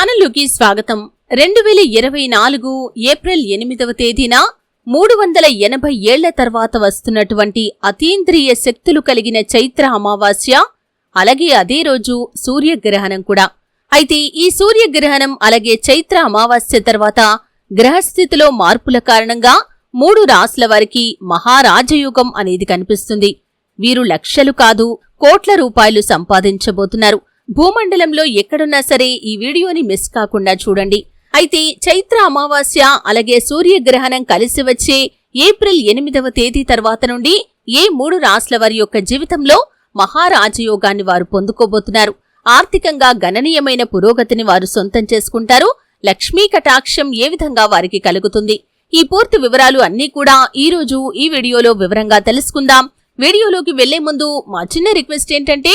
ఛానల్లోకి స్వాగతం. రెండు వేల ఇరవై నాలుగు ఏప్రిల్ ఎనిమిదవ తేదీన మూడు వందల ఎనభై ఏళ్ళ తర్వాత వస్తున్నటువంటి అతీంద్రియ శక్తులు కలిగిన చైత్ర అమావాస్య అలాగే అదే రోజు సూర్యగ్రహణం కూడా. అయితే ఈ సూర్యగ్రహణం అలాగే చైత్ర అమావాస్య తర్వాత గ్రహస్థితిలో మార్పుల కారణంగా మూడు రాసుల వారికి మహారాజయోగం అనేది కనిపిస్తుంది. వీరు లక్షలు కాదు కోట్ల రూపాయలు సంపాదించబోతున్నారు. భూమండలంలో ఎక్కడున్నా సరే ఈ వీడియోని మిస్ కాకుండా చూడండి. అయితే చైత్ర అమావాస్య అలాగే సూర్యగ్రహణం కలిసి వచ్చే ఏప్రిల్ ఎనిమిదవ తేదీ తర్వాత నుండి ఏ మూడు రాసుల వారి యొక్క జీవితంలో మహారాజయోగాన్ని వారు పొందుకోబోతున్నారు. ఆర్థికంగా గణనీయమైన పురోగతిని వారు సొంతం చేసుకుంటారు. లక్ష్మీ కటాక్షం ఏ విధంగా వారికి కలుగుతుంది? ఈ పూర్తి వివరాలు అన్నీ కూడా ఈ రోజు ఈ వీడియోలో వివరంగా తెలుసుకుందాం. వీడియోలోకి వెళ్ళే ముందు మా చిన్న రిక్వెస్ట్ ఏంటంటే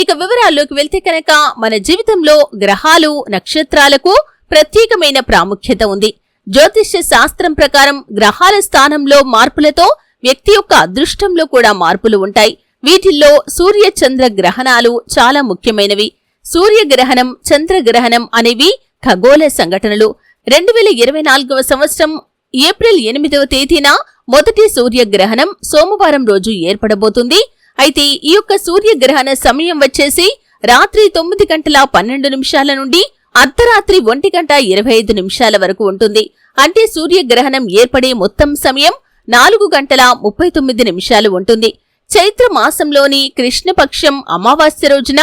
ఇక వివరాల్లోకి వెళ్తే కనుక మన జీవితంలో గ్రహాలు నక్షత్రాలకు ప్రత్యేకమైన ప్రాముఖ్యత ఉంది. జ్యోతిష్య శాస్త్రం ప్రకారం గ్రహాల స్థానంలో మార్పులతో వ్యక్తి యొక్క అదృష్టంలో కూడా మార్పులు ఉంటాయి. వీటిల్లో సూర్య చంద్ర గ్రహణాలు చాలా ముఖ్యమైనవి. సూర్యగ్రహణం చంద్రగ్రహణం అనేవి ఖగోళ సంఘటనలు. రెండు వేల ఇరవై నాలుగవ సంవత్సరం ఏప్రిల్ ఎనిమిదవ తేదీన మొదటి సూర్యగ్రహణం సోమవారం రోజు ఏర్పడబోతుంది. అయితే ఈ యొక్క సూర్యగ్రహణ సమయం వచ్చేసి రాత్రి తొమ్మిది గంటల పన్నెండు నిమిషాల నుండి అర్ధరాత్రి ఒంటి గంట ఇరవై ఐదు నిమిషాల వరకు ఉంటుంది. అంటే సూర్యగ్రహణం ఏర్పడే మొత్తం సమయం నాలుగు గంటల ముప్పై తొమ్మిది నిమిషాలు ఉంటుంది. చైత్ర మాసంలోని కృష్ణపక్షం అమావాస్య రోజున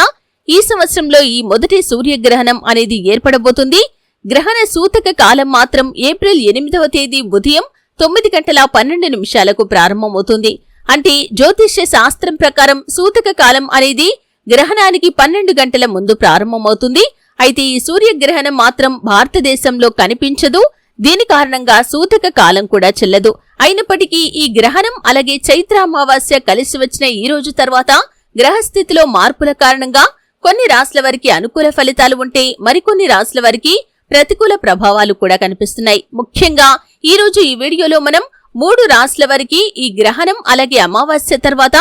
ఈ సంవత్సరంలో ఈ మొదటి సూర్యగ్రహణం అనేది ఏర్పడబోతుంది. గ్రహణ సూతక కాలం మాత్రం ఏప్రిల్ ఎనిమిదవ తేదీ ఉదయం తొమ్మిది గంటల పన్నెండు నిమిషాలకు ప్రారంభమవుతుంది. అంటే జ్యోతిష్య శాస్త్రం ప్రకారం సూతక కాలం అనేది గ్రహణానికి పన్నెండు గంటల ముందు ప్రారంభమవుతుంది. అయితే ఈ సూర్యగ్రహణం మాత్రం భారతదేశంలో కనిపించదు. దీని కారణంగా సూతక కాలం కూడా చెల్లదు. అయినప్పటికీ ఈ గ్రహణం అలాగే చైత్ర అమావాస్య కలిసి వచ్చిన ఈ రోజు తర్వాత గ్రహస్థితిలో మార్పుల కారణంగా కొన్ని రాశుల వారికి అనుకూల ఫలితాలు ఉంటే మరికొన్ని రాశుల వారికి ప్రతికూల ప్రభావాలు కూడా కనిపిస్తున్నాయి. ముఖ్యంగా ఈ రోజు ఈ వీడియోలో మనం మూడు రాశుల వారికి ఈ గ్రహణం అలాగే అమావాస్య తర్వాత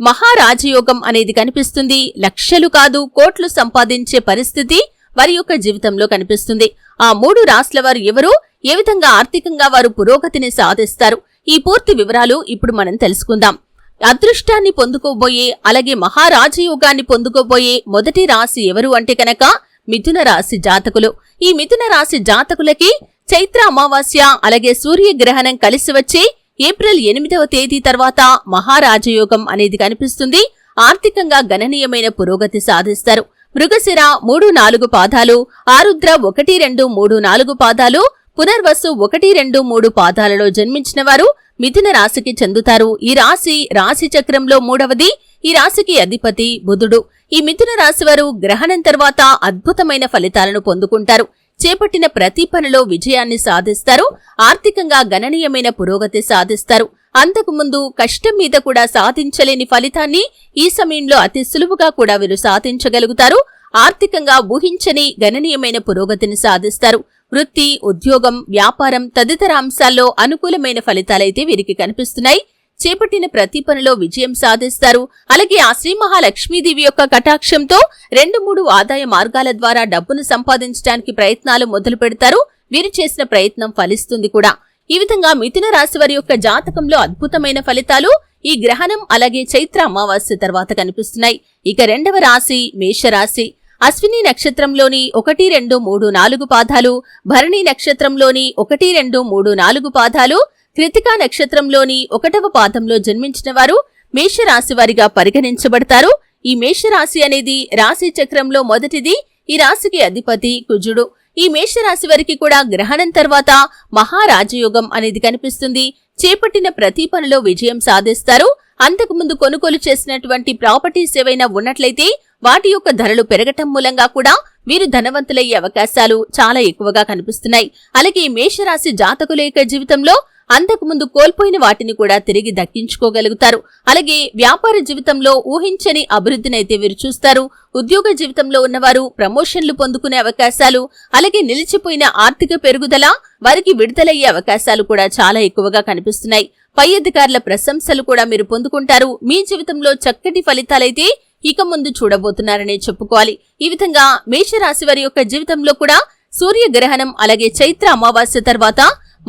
మహారాజయోగం అనేది కనిపిస్తుంది. లక్షలు కాదు కోట్లు సంపాదించే పరిస్థితి వారి యొక్క జీవితంలో కనిపిస్తుంది. ఆ మూడు రాసుల వారు ఎవరు? ఏ విధంగా ఆర్థికంగా వారు పురోగతిని సాధిస్తారు? ఈ పూర్తి వివరాలు ఇప్పుడు మనం తెలుసుకుందాం. అదృష్టాన్ని పొందుకోబోయే అలాగే మహారాజయోగాన్ని పొందుకోబోయే మొదటి రాశి ఎవరు అంటే కనుక మిథున రాశి జాతకులు. ఈ మిథున రాశి జాతకులకి చైత్ర అమావాస్య అలాగే సూర్యగ్రహణం కలిసి వచ్చే ఏప్రిల్ ఎనిమిదవ తేదీ తర్వాత మహారాజయోగం అనేది కనిపిస్తుంది. ఆర్థికంగా గణనీయమైన పురోగతి సాధిస్తారు. మృగశిర మూడు నాలుగు పాదాలు ఆరుద్ర ఒకటి రెండు మూడు నాలుగు పాదాలు పునర్వసు ఒకటి రెండు మూడు పాదాలలో జన్మించిన వారు మిథున రాశికి చెందుతారు. ఈ రాశి రాశి చక్రంలో మూడవది ఈ రాశికి అధిపతి బుధుడు. ఈ మిథున రాశి వారు గ్రహణం తర్వాత అద్భుతమైన ఫలితాలను పొందుకుంటారు. చేపట్టిన ప్రతి పనిలో విజయాన్ని సాధిస్తారు ఆర్థికంగా గణనీయమైన పురోగతి సాధిస్తారు. అంతకుముందు కష్టం మీద కూడా సాధించలేని ఫలితాన్ని ఈ సమయంలో అతి సులువుగా కూడా వీరు సాధించగలుగుతారు. ఆర్థికంగా ఊహించని గణనీయమైన పురోగతిని సాధిస్తారు. వృత్తి ఉద్యోగం వ్యాపారం తదితర అంశాల్లో అనుకూలమైన ఫలితాలైతే వీరికి కనిపిస్తున్నాయి. చేపట్టిన ప్రతి పనిలో విజయం సాధిస్తారు. అలాగే ఆ శ్రీ మహాలక్ష్మీదేవి యొక్క కటాక్షంతో రెండు మూడు ఆదాయ మార్గాల ద్వారా డబ్బును సంపాదించడానికి ప్రయత్నాలు మొదలు పెడతారు. వీరు చేసిన ప్రయత్నం ఫలిస్తుంది కూడా. ఈ విధంగా మిథున రాశి వారి యొక్క జాతకంలో అద్భుతమైన ఫలితాలు ఈ గ్రహణం అలాగే చైత్ర అమావాస్య తర్వాత కనిపిస్తున్నాయి. ఇక రెండవ రాశి మేషరాశి. అశ్విని నక్షత్రంలోని ఒకటి రెండు మూడు నాలుగు పాదాలు భరణి నక్షత్రంలోని ఒకటి రెండు మూడు నాలుగు పాదాలు కృతికా నక్షత్రంలోని ఒకటవ పాదంలో జన్మించిన వారు మేషరాశి వారిగా పరిగణించబడతారు. ఈ మేషరాశి అనేది రాశి చక్రంలో మొదటిది ఈ రాశికి అధిపతి కుజుడు. ఈ మేషరాశి వారికి కూడా గ్రహణం తర్వాత మహారాజయోగం అనేది కనిపిస్తుంది. చేపట్టిన ప్రతి పనిలో విజయం సాధిస్తారు. అంతకుముందు కొనుగోలు చేసినటువంటి ప్రాపర్టీస్ ఏవైనా ఉన్నట్లయితే వాటి యొక్క ధరలు పెరగటం మూలంగా కూడా వీరు ధనవంతులయ్యే అవకాశాలు చాలా ఎక్కువగా కనిపిస్తున్నాయి. అలాగే మేషరాశి జాతకుల యొక్క జీవితంలో అంతకుముందు కోల్పోయిన వాటిని కూడా తిరిగి దక్కించుకోగలుగుతారు. అలాగే వ్యాపార జీవితంలో ఊహించని అభివృద్ధినైతే వీరు చూస్తారు. ఉద్యోగ జీవితంలో ఉన్నవారు ప్రమోషన్లు పొందుకునే అవకాశాలు అలాగే నిలిచిపోయిన ఆర్థిక పెరుగుదల వారికి విడుదలయ్యే అవకాశాలు కూడా చాలా ఎక్కువగా కనిపిస్తున్నాయి. పై అధికారుల ప్రశంసలు కూడా మీరు పొందుకుంటారు. మీ జీవితంలో చక్కటి ఫలితాలైతే ఇక ముందు చూడబోతున్నారనే చెప్పుకోవాలి. ఈ విధంగా మేషరాశి వారి యొక్క జీవితంలో కూడా సూర్యగ్రహణం అలాగే చైత్ర అమావాస్య తర్వాత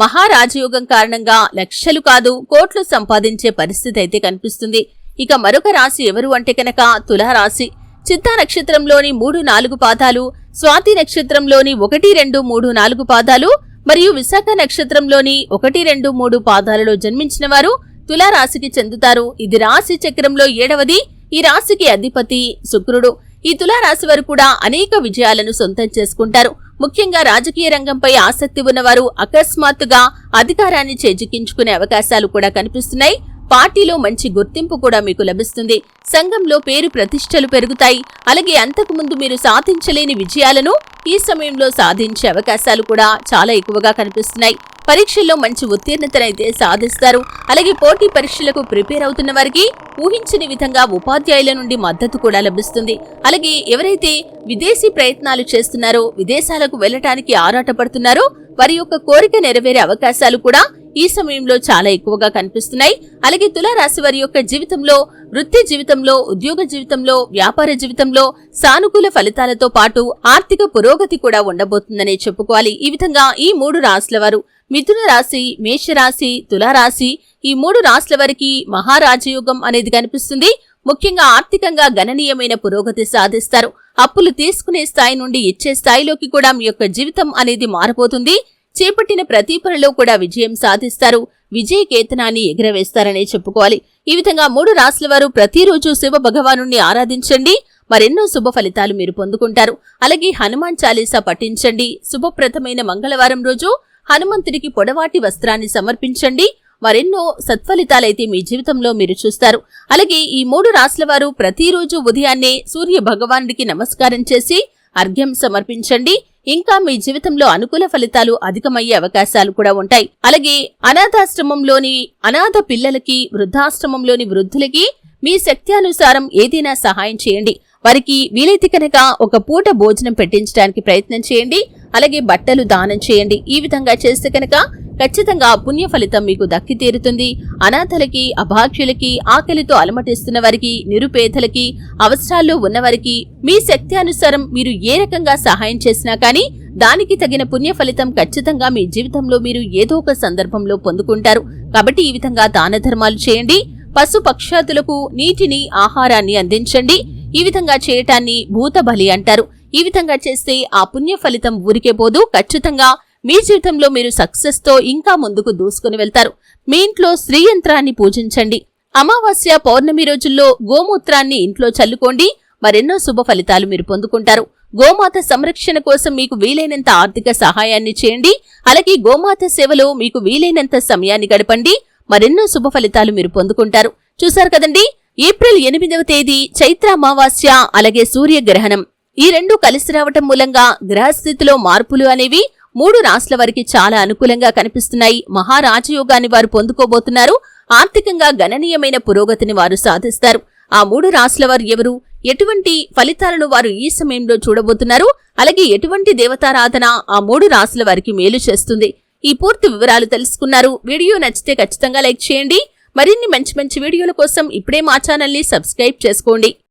మహారాజయోగం కారణంగా లక్షలు కాదు కోట్లు సంపాదించే పరిస్థితి అయితే కనిపిస్తుంది. ఇక మరొక రాశి ఎవరు అంటే కనుక తులారాశి. చిత్తా నక్షత్రంలోని మూడు నాలుగు పాదాలు స్వాతి నక్షత్రంలోని ఒకటి రెండు మూడు నాలుగు పాదాలు మరియు విశాఖ నక్షత్రంలోని ఒకటి రెండు మూడు పాదాలలో జన్మించిన వారు తులారాశికి చెందుతారు. ఇది రాశి చక్రంలో ఏడవది. ఈ రాశికి అధిపతి శుక్రుడు. ఈ తులారాశి వారు కూడా అనేక విజయాలను సొంతం చేసుకుంటారు. ముఖ్యంగా రాజకీయ రంగంపై ఆసక్తి ఉన్నవారు అకస్మాత్తుగా అధికారాన్ని చేజిక్కించుకునే అవకాశాలు కూడా కనిపిస్తున్నాయి. పార్టీలో మంచి గుర్తింపు కూడా మీకు లభిస్తుంది. సంఘంలో పేరు ప్రతిష్టలు పెరుగుతాయి. అలాగే అంతకుముందు మీరు సాధించలేని విజయాలను ఈ సమయంలో సాధించే అవకాశాలు కూడా చాలా ఎక్కువగా కనిపిస్తున్నాయి. పరీక్షల్లో మంచి ఉత్తీర్ణతనైతే సాధిస్తారు. అలాగే పోటీ పరీక్షలకు ప్రిపేర్ అవుతున్న వారికి ఊహించని విధంగా ఉపాధ్యాయుల నుండి మద్దతు కూడా లభిస్తుంది. అలాగే ఎవరైతే విదేశీ ప్రయత్నాలు చేస్తున్నారో విదేశాలకు వెళ్ళటానికి ఆరాటపడుతున్నారో వారి యొక్క కోరిక నెరవేరే అవకాశాలు కూడా ఈ సమయంలో చాలా ఎక్కువగా కనిపిస్తున్నాయి. అలాగే తులారాశి వారి యొక్క జీవితంలో వృత్తి జీవితంలో ఉద్యోగ జీవితంలో వ్యాపార జీవితంలో సానుకూల ఫలితాలతో పాటు ఆర్థిక పురోగతి కూడా ఉండబోతుందనే చెప్పుకోవాలి. ఈ విధంగా ఈ మూడు రాశుల వారు మిథున రాశి మేషరాశి తులారాశి ఈ మూడు రాశుల వారికి మహారాజయోగం అనేది కనిపిస్తుంది. ముఖ్యంగా ఆర్థికంగా గణనీయమైన పురోగతి సాధిస్తారు. అప్పులు తీసుకునే స్థాయి నుండి ఇచ్చే స్థాయిలోకి కూడా మీ యొక్క జీవితం అనేది మారబోతుంది. చేపట్టిన ప్రతి పనిలో కూడా విజయం సాధిస్తారు. విజయ కేతనాన్ని ఎగురవేస్తారనే చెప్పుకోవాలి. ఈ విధంగా మూడు రాసుల వారు ప్రతిరోజు శివ భగవాను ఆరాధించండి. మరెన్నో శుభ ఫలితాలు మీరు పొందుకుంటారు. అలాగే హనుమాన్ చాలీసా పఠించండి. శుభప్రదమైన మంగళవారం రోజు హనుమంతుడికి పొడవాటి వస్త్రాన్ని సమర్పించండి. మరెన్నో సత్ఫలితాలైతే మీ జీవితంలో మీరు చూస్తారు. అలాగే ఈ మూడు రాసుల వారు ప్రతిరోజు ఉదయాన్నే సూర్య భగవానుడికి నమస్కారం చేసి అర్ఘ్యం సమర్పించండి. ఇంకా మీ జీవితంలో అనుకూల ఫలితాలు అధికమయ్యే అవకాశాలు కూడా ఉంటాయి. అలాగే అనాథాశ్రమంలోని అనాథ పిల్లలకి వృద్ధాశ్రమంలోని వృద్ధులకి మీ శక్త్యానుసారం ఏదైనా సహాయం చేయండి. వారికి వీలైతే కనుక ఒక పూట భోజనం పెట్టించడానికి ప్రయత్నం చేయండి. అలాగే బట్టలు దానం చేయండి. ఈ విధంగా చేస్తే కనుక ఖచ్చితంగా పుణ్య ఫలితం మీకు దక్కి తీరుతుంది. అనాథలకి అభాక్షులకి ఆకలితో అలమటిస్తున్న వారికి నిరుపేదలకి అవసరాల్లో ఉన్నవారికి మీ శక్తి అనుసారం మీరు ఏ రకంగా సహాయం చేసినా కానీ దానికి తగిన పుణ్య ఫలితం ఖచ్చితంగా మీ జీవితంలో మీరు ఏదో ఒక సందర్భంలో పొందుకుంటారు. కాబట్టి ఈ విధంగా దాన ధర్మాలు చేయండి. పశు పక్షాతులకు నీటిని ఆహారాన్ని అందించండి. ఈ విధంగా చేయటాన్ని భూత బలి అంటారు. ఈ విధంగా చేస్తే ఆ పుణ్య ఫలితం ఊరికే పోదు. ఖచ్చితంగా మీ జీవితంలో మీరు సక్సెస్తో ఇంకా ముందుకు దూసుకుని వెళ్తారు. మీ ఇంట్లో స్త్రీ యంత్రాన్ని పూజించండి. అమావాస్య పౌర్ణమి రోజుల్లో గోమూత్రాన్ని ఇంట్లో చల్లుకోండి. మరెన్నో శుభ ఫలితాలు మీరు పొందుకుంటారు. గోమాత సంరక్షణ కోసం మీకు వీలైనంత ఆర్థిక సహాయాన్ని చేయండి. అలాగే గోమాత సేవలో మీకు వీలైనంత సమయాన్ని గడపండి. మరెన్నో శుభ ఫలితాలు మీరు పొందుకుంటారు. చూశారు కదండి? ఏప్రిల్ ఎనిమిదవ తేదీ చైత్ర అమావాస్య అలాగే సూర్యగ్రహణం. ఈ రెండు కలిసి రావటం మూలంగా గ్రహస్థితిలో మార్పులు అనేవి మూడు రాష్ట్ర వారికి చాలా అనుకూలంగా కనిపిస్తున్నాయి. మహారాజయోగాన్ని వారు పొందుకోబోతున్నారు. ఆర్థికంగా గణనీయమైన పురోగతిని వారు సాధిస్తారు. ఆ మూడు రాష్ట్ర వారు ఎవరు? ఎటువంటి ఫలితాలను వారు ఈ సమయంలో చూడబోతున్నారు? అలాగే ఎటువంటి దేవతారాధన ఆ మూడు రాశుల వారికి మేలు చేస్తుంది? ఈ పూర్తి వివరాలు తెలుసుకున్నారు. వీడియో నచ్చితే ఖచ్చితంగా లైక్ చేయండి. మరిన్ని మంచి మంచి వీడియోల కోసం ఇప్పుడే మా ఛానల్ని సబ్స్క్రైబ్ చేసుకోండి.